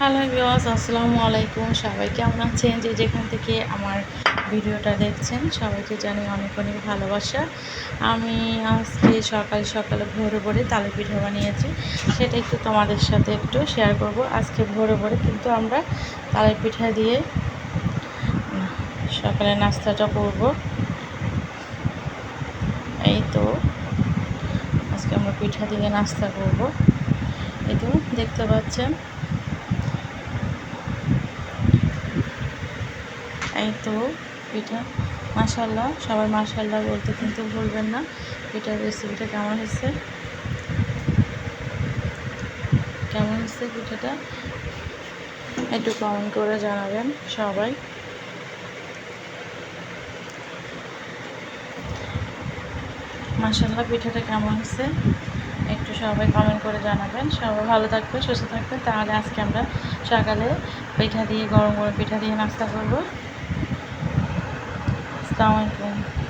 Hello বিওয়াস আসসালামু আলাইকুম। সবাই কেমন আছেন? যে যেখান থেকে আমার ভিডিওটা দেখছেন, সবাইকে জানি অনেক অনেক ভালোবাসা। আমি আজকে সকাল সকালে ভোরে ভোরে তালে পিঠা বানিয়েছি। সেটা একটু তোমাদের সাথে একটু শেয়ার করব। আজকে ভোরে ভোরে কিন্তু আমরা তালে পিঠা দিয়ে সকালে নাস্তাটা করব। এই তো, আজকে আমরা পিঠা দিয়ে নাস্তা করব। এই তো, দেখতে পাচ্ছেন? এই তো পিঠা মাসাল্লাহ সবাই মাসাল্লাহ বলতে কিন্তু ভুলবেন না। পিঠার রেসিপিটা কেমন হয়েছে? কেমন হচ্ছে পিঠাটা? একটু কমেন্ট করে জানাবেন সবাই। মাসাল্লাহ পিঠাটা কেমন হচ্ছে একটু সবাই কমেন্ট করে জানাবেন। সবাই ভালো থাকবে সুস্থ থাকবে তাহলে আজকে আমরা সকালে পিঠা দিয়ে, গরম গরম পিঠা দিয়ে নাস্তা করব। 三分钟